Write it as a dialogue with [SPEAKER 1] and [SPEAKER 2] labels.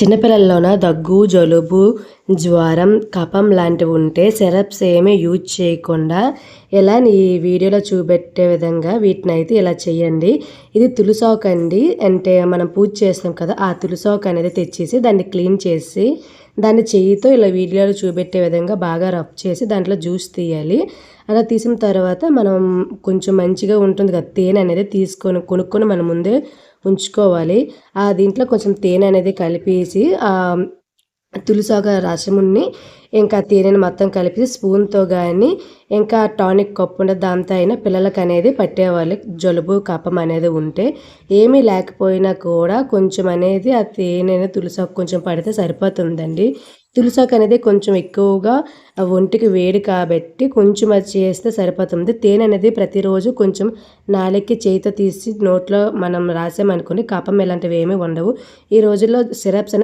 [SPEAKER 1] చిన్నపిల్లల్లోన దగ్గు జలుబు జ్వరం కపం లాంటివి ఉంటే సిరప్స్ ఏమీ యూజ్ చేయకుండా ఇలా ఈ వీడియోలో చూపెట్టే విధంగా వీటిని అయితే ఇలా చేయండి. ఇది తులసాకు అండి. అంటే మనం పూజ చేస్తాం కదా ఆ తులసాకు అనేది తెచ్చేసి దాన్ని క్లీన్ చేసి దాన్ని చేయితో ఇలా వీడియోలో చూపెట్టే విధంగా బాగా రబ్ చేసి దాంట్లో జ్యూస్ తీయాలి. అలా తీసిన తర్వాత మనం కొంచెం మంచిగా ఉంటుంది కదా తేనె అనేది తీసుకొని కొనుక్కొని మన ముందే ఉంచుకోవాలి. ఆ దీంట్లో కొంచెం తేనె అనేది కలిపేసి తులసాగ రసముని ఇంకా తేనెని మొత్తం కలిపి స్పూన్తో కానీ ఇంకా టానిక్ కప్పు దాంతో అయినా పిల్లలకి అనేది పట్టేవాళ్ళు. జలుబు కపం అనేది ఉంటే ఏమీ లేకపోయినా కూడా కొంచెం అనేది ఆ తేనె తులసాకు కొంచెం పడితే సరిపోతుందండి. తులసాకు అనేది కొంచెం ఎక్కువగా ఒంటికి వేడి కాబట్టి కొంచెం అది చేస్తే సరిపోతుంది. తేనె అనేది ప్రతిరోజు కొంచెం నాలుగుకి చేయితో తీసి నోట్లో మనం రాసామనుకుని కపం ఇలాంటివి ఏమీ ఉండవు. ఈ రోజుల్లో సిరప్స్